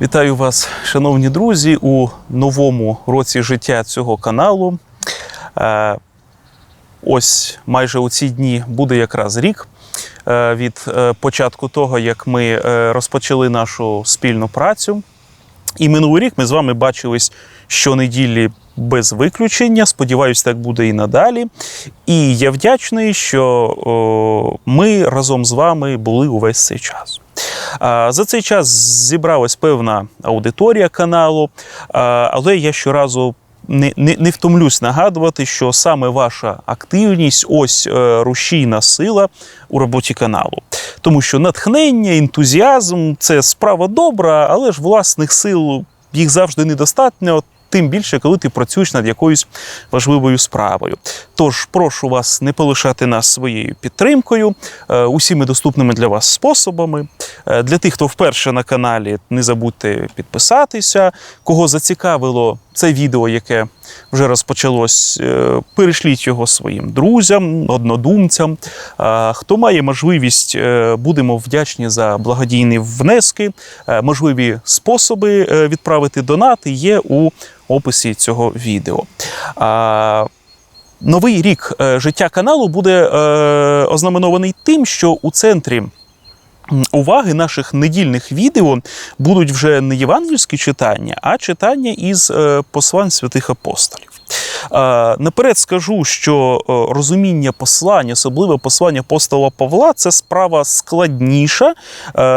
Вітаю вас, шановні друзі, у новому році життя цього каналу. Е, Ось майже у ці дні буде якраз рік е, від е, початку того, як ми розпочали нашу спільну працю. І минулий рік ми з вами бачились щонеділі без виключення. Сподіваюсь, так буде і надалі. І я вдячний, що ми разом з вами були увесь цей час. За цей час зібралась певна аудиторія каналу, але я щоразу. Не, не, не втомлюсь нагадувати, що саме ваша активність ось е, рушійна сила у роботі каналу. Тому що натхнення, ентузіазм це справа добра, але ж власних сил їх завжди недостатньо. Тим більше, коли ти працюєш над якоюсь важливою справою. Тож прошу вас не полишати нас своєю підтримкою, е, усіми доступними для вас способами. Е, Для тих, хто вперше на каналі, не забудьте підписатися. Кого зацікавило це відео, яке вже розпочалось, е, перешліть його своїм друзям, однодумцям. Хто має можливість, будемо вдячні за благодійні внески. Можливі способи відправити донати є у описі цього відео. Новий рік е, життя каналу буде е, ознаменований тим, що у центрі уваги наших недільних відео будуть вже не євангельські читання, а читання із е, послань святих апостолів. Наперед скажу, що розуміння послань, особливо послання апостола Павла, це справа складніша,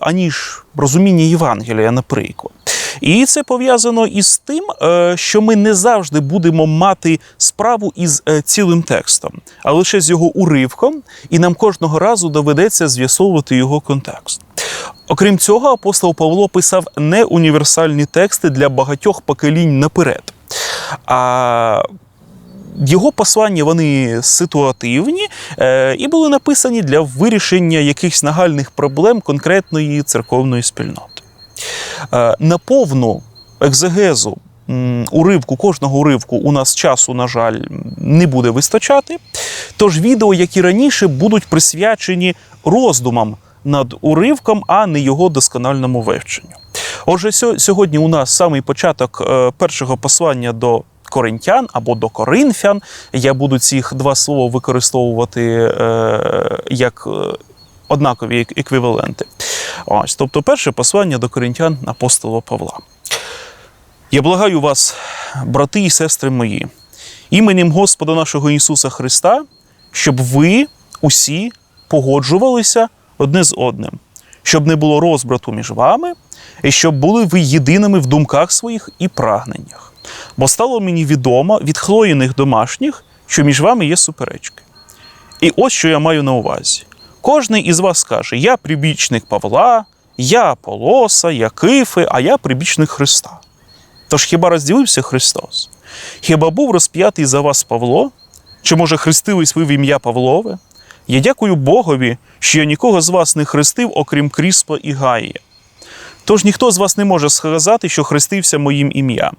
аніж розуміння Євангелія, наприклад. І це пов'язано із тим, е, що ми не завжди будемо мати справу із е, цілим текстом, а лише з його уривком, і нам кожного разу доведеться з'ясовувати його контекст. Окрім цього, апостол Павло писав не універсальні тексти для багатьох поколінь наперед. А його послання вони ситуативні е, і були написані для вирішення якихось нагальних проблем конкретної церковної спільноти. Е, на повну екзегезу уривку, кожного уривку у нас часу, на жаль, не буде вистачати. Тож відео, як і раніше, будуть присвячені роздумам над уривком, а не його доскональному вивченню. Отже, сьогодні у нас самий початок е, першого послання до коринтян або до коринфян. Я буду ці два слова використовувати е, як е, однакові еквіваленти. Ось, тобто, перше послання до коринтян апостола Павла. Я благаю вас, брати і сестри мої, іменем Господа нашого Ісуса Христа, щоб ви усі погоджувалися одне з одним, щоб не було розбрату між вами, і щоб були ви єдиними в думках своїх і прагненнях. Бо стало мені відомо від хлоїних домашніх, що між вами є суперечки. І ось що я маю на увазі. Кожний із вас скаже: я прибічник Павла, я Аполоса, я Кифи, а я прибічник Христа. Тож хіба розділився Христос? Хіба був розп'ятий за вас Павло? Чи може хрестились ви в ім'я Павлове? Я дякую Богові, що я нікого з вас не хрестив, окрім Кріспа і Гаїя. Тож ніхто з вас не може сказати, що хрестився моїм ім'ям.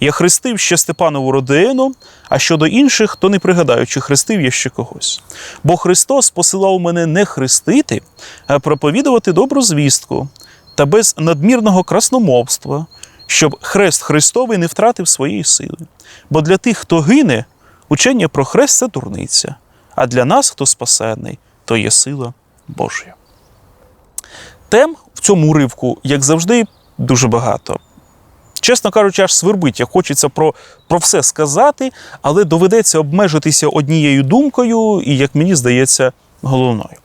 Я хрестив ще Степанову родину, а щодо інших, то не пригадаю, чи хрестив я ще когось. Бо Христос посилав мене не хрестити, а проповідувати добру звістку та без надмірного красномовства, щоб хрест Христовий не втратив своєї сили. Бо для тих, хто гине, учення про хрест це дурниця, а для нас, хто спасений, то є сила Божа. Тем в цьому уривку, як завжди, дуже багато. Чесно кажучи, аж свербить, хочеться про, про все сказати, але доведеться обмежитися однією думкою, і, як мені здається, головною.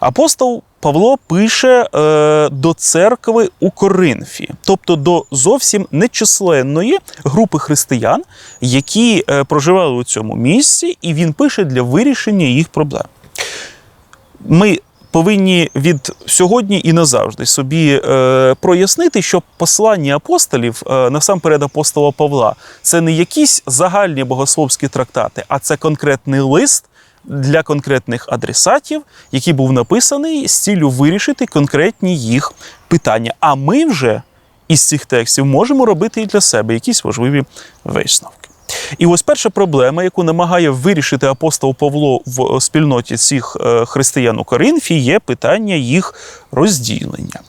Апостол Павло пише е, до церкви у Коринфі, тобто до зовсім нечисленної групи християн, які е, проживали у цьому місці, і він пише для вирішення їх проблем. Ми повинні від сьогодні і назавжди собі е, прояснити, що послання апостолів, е, насамперед апостола Павла, це не якісь загальні богословські трактати, а це конкретний лист для конкретних адресатів, який був написаний з ціллю вирішити конкретні їх питання. А ми вже із цих текстів можемо робити і для себе якісь важливі висновки. І ось перша проблема, яку намагає вирішити апостол Павло в спільноті цих е, християн у Коринфі, є питання їх розділення.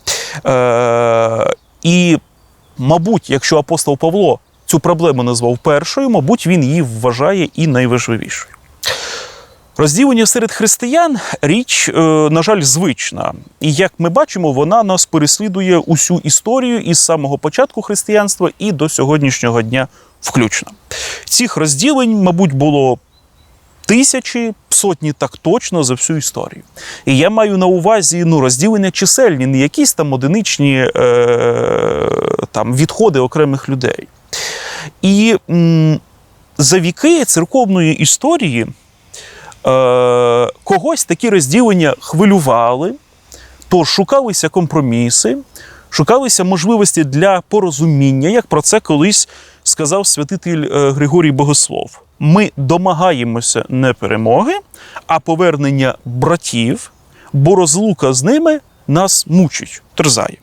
Е, І, мабуть, якщо апостол Павло цю проблему назвав першою, мабуть, він її вважає і найважливішою. Розділення серед християн річ, е, на жаль, звична. І як ми бачимо, вона нас переслідує усю історію із самого початку християнства і до сьогоднішнього дня включно. Цих розділень, мабуть, було тисячі, сотні так точно за всю історію. І я маю на увазі ну, розділення чисельні, не якісь там одиничні е, там, відходи окремих людей. І м, за віки церковної історії е, когось такі розділення хвилювали, то шукалися компроміси, шукалися можливості для порозуміння, як про це колись сказав святитель е, Григорій Богослов. Ми домагаємося не перемоги, а повернення братів, бо розлука з ними нас мучить, терзає.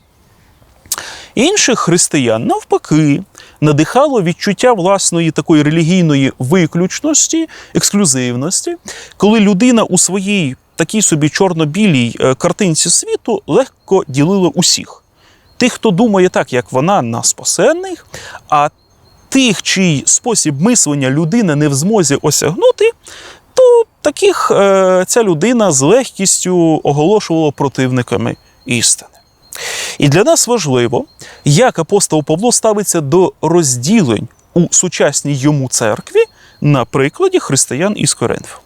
Інших християн, навпаки, надихало відчуття власної такої релігійної виключності, ексклюзивності, коли людина у своїй такій собі чорно-білій е, картинці світу легко ділила усіх. Тих, хто думає так, як вона, на спасенних, а тих, чий спосіб мислення людина не в змозі осягнути, то таких е, ця людина з легкістю оголошувала противниками істини. І для нас важливо, як апостол Павло ставиться до розділень у сучасній йому церкві на прикладі християн із Коринфу.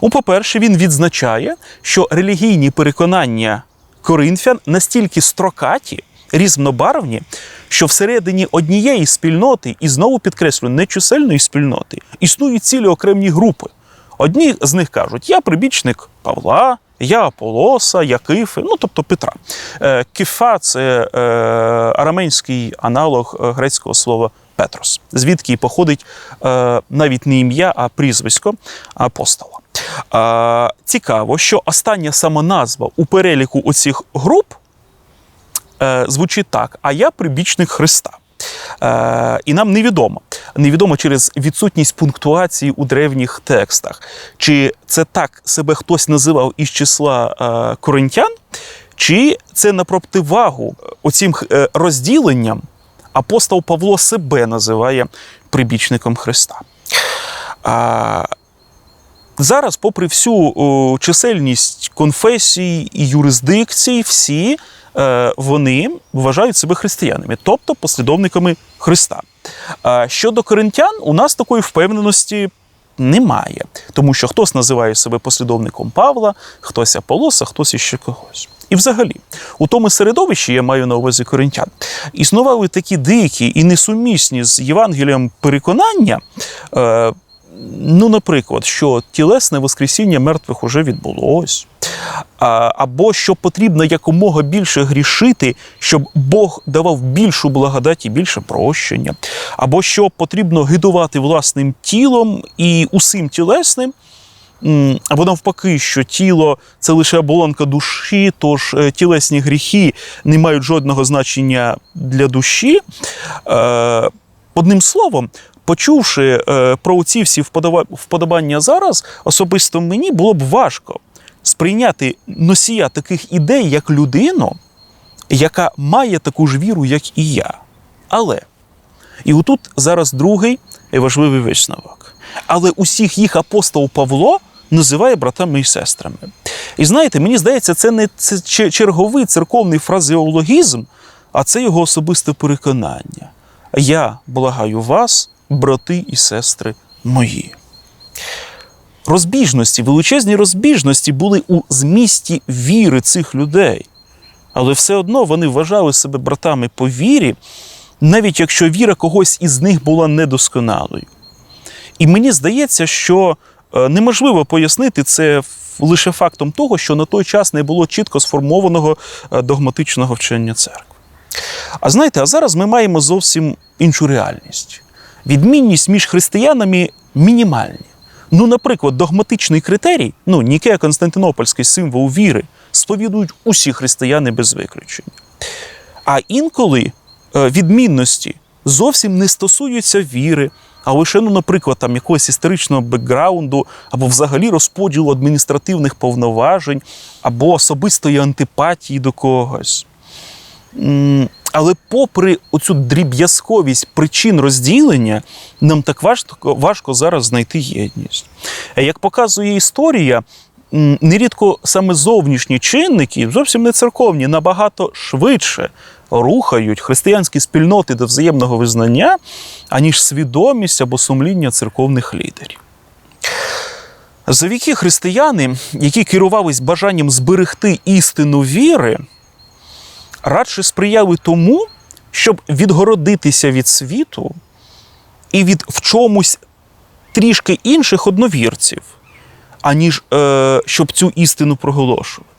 У по-перше, він відзначає, що релігійні переконання коринфян настільки строкаті, різнобарвні, що всередині однієї спільноти, і знову підкреслю, нечисельної спільноти, існують цілі окремі групи. Одні з них кажуть: я прибічник Павла, я Аполоса, я Кифи, ну тобто Петра. Е, Кифа це е, араменський аналог е, грецького слова Петрос, звідки і походить навіть не ім'я, а прізвисько апостола. Цікаво, що остання самоназва у переліку оцих груп звучить так: а я прибічник Христа. Е, і нам невідомо. Невідомо через відсутність пунктуації у древніх текстах. Чи це так себе хтось називав із числа е, коринтян, чи це на противагу оцім е, розділенням апостол Павло себе називає прибічником Христа. А, Зараз, попри всю чисельність конфесій і юрисдикцій, всі е, вони вважають себе християнами, тобто послідовниками Христа. А щодо коринтян, у нас такої впевненості немає, тому що хтось називає себе послідовником Павла, хтось Аполоса, хтось іще когось. І взагалі, у тому середовищі, я маю на увазі коринтян, існували такі дикі і несумісні з Євангелієм переконання. Е, Ну, наприклад, що тілесне воскресіння мертвих уже відбулось, або що потрібно якомога більше грішити, щоб Бог давав більшу благодать і більше прощення, або що потрібно гидувати власним тілом і усім тілесним. Або навпаки, що тіло це лише оболонка душі, тож е, тілесні гріхи не мають жодного значення для душі. Е, Одним словом, почувши е, про ці всі вподобання зараз, особисто мені було б важко сприйняти носія таких ідей як людину, яка має таку ж віру, як і я. Але, і отут зараз другий важливий висновок. Але усіх їх апостол Павло називає братами і сестрами. І знаєте, мені здається, це не черговий церковний фразеологізм, а це його особисте переконання. Я благаю вас, брати і сестри мої. Розбіжності, величезні розбіжності були у змісті віри цих людей. Але все одно вони вважали себе братами по вірі, навіть якщо віра когось із них була недосконалою. І мені здається, що е, неможливо пояснити це лише фактом того, що на той час не було чітко сформованого е, догматичного вчення церкви. А знаєте, а зараз ми маємо зовсім іншу реальність. Відмінність між християнами мінімальні. Ну, наприклад, догматичний критерій, ну, Нікея Константинопольський символ віри, сповідують усі християни без виключення. А інколи е, відмінності зовсім не стосуються віри, а лише, ну, наприклад, там якогось історичного бекграунду, або взагалі розподілу адміністративних повноважень, або особистої антипатії до когось. Але попри оцю дріб'язковість причин розділення, нам так важко, важко зараз знайти єдність. Як показує історія, нерідко саме зовнішні чинники, зовсім не церковні, набагато швидше рухають християнські спільноти до взаємного визнання, аніж свідомість або сумління церковних лідерів. За віки християни, які керувались бажанням зберегти істину віри, радше сприяли тому, щоб відгородитися від світу і від в чомусь трішки інших одновірців, аніж е, щоб цю істину проголошувати.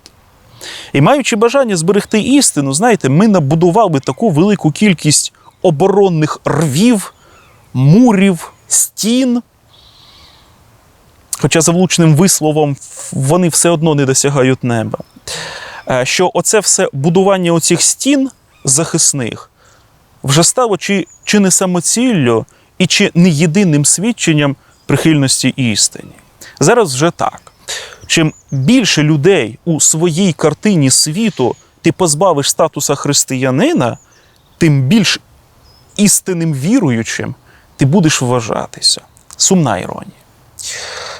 І маючи бажання зберегти істину, знаєте, ми набудували таку велику кількість оборонних рвів, мурів, стін. Хоча за влучним висловом вони все одно не досягають неба. Е, Що оце все будування оцих стін захисних вже стало чи, чи не самоціллю, і чи не єдиним свідченням прихильності істині. Зараз вже так. Чим більше людей у своїй картині світу ти позбавиш статуса християнина, тим більш істинним віруючим ти будеш вважатися. Сумна іронія.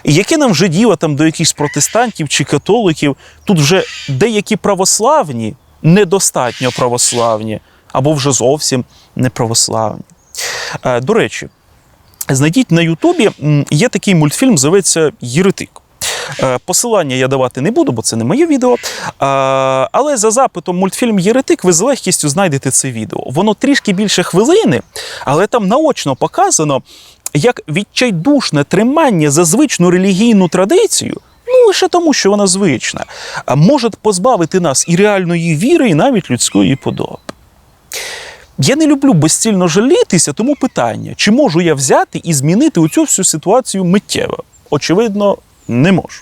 І яке нам вже діло там до якихось протестантів чи католиків, тут вже деякі православні, недостатньо православні, або вже зовсім не православні. Е, До речі, знайдіть на Ютубі є такий мультфільм, зветься Єретик. Е, Посилання я давати не буду, бо це не моє відео. Е, Але за запитом мультфільм Єретик ви з легкістю знайдете це відео. Воно трішки більше хвилини, але там наочно показано, як відчайдушне тримання за звичну релігійну традицію, ну лише тому, що вона звична, а може позбавити нас і реальної віри, і навіть людської подоби. Я не люблю безцільно жалітися, тому питання, чи можу я взяти і змінити оцю всю ситуацію миттєво? Очевидно, не можу.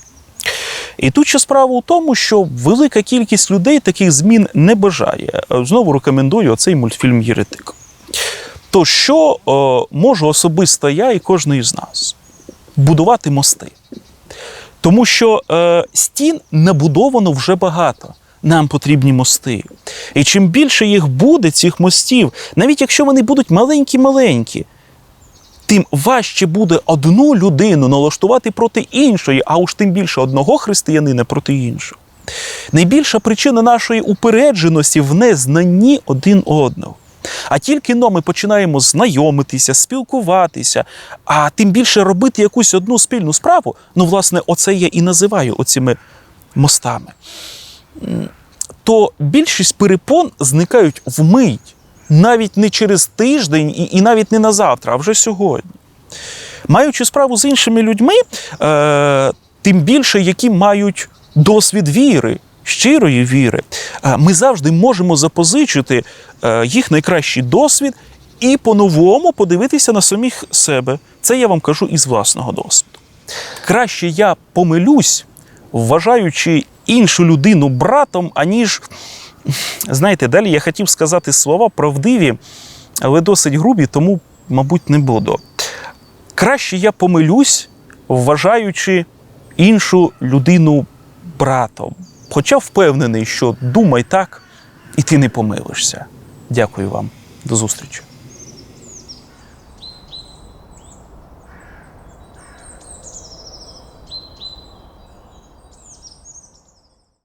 І тут ще справа у тому, що велика кількість людей таких змін не бажає. Знову рекомендую оцей мультфільм Єретик. То що е, можу особисто я і кожен із нас? Будувати мости. Тому що е, стін набудовано вже багато. Нам потрібні мости. І чим більше їх буде, цих мостів, навіть якщо вони будуть маленькі-маленькі, тим важче буде одну людину налаштувати проти іншої, а уж тим більше одного християнина проти іншого. Найбільша причина нашої упередженості в незнанні один одного. А тільки но ми починаємо знайомитися, спілкуватися, а тим більше робити якусь одну спільну справу, ну, власне, оце я і називаю оціми мостами. То більшість перепон зникають вмить, навіть не через тиждень і, і навіть не на завтра, а вже сьогодні. Маючи справу з іншими людьми, е, тим більше, які мають досвід віри, щирої віри, е, ми завжди можемо запозичити е, їх найкращий досвід і по-новому подивитися на самих себе. Це я вам кажу із власного досвіду. Краще я помилюсь, вважаючи іншу людину братом, аніж. Знаєте, далі я хотів сказати слова правдиві, але досить грубі, тому, мабуть, не буду. Краще я помилюсь, вважаючи іншу людину братом. Хоча впевнений, що думай так, і ти не помилишся. Дякую вам. До зустрічі.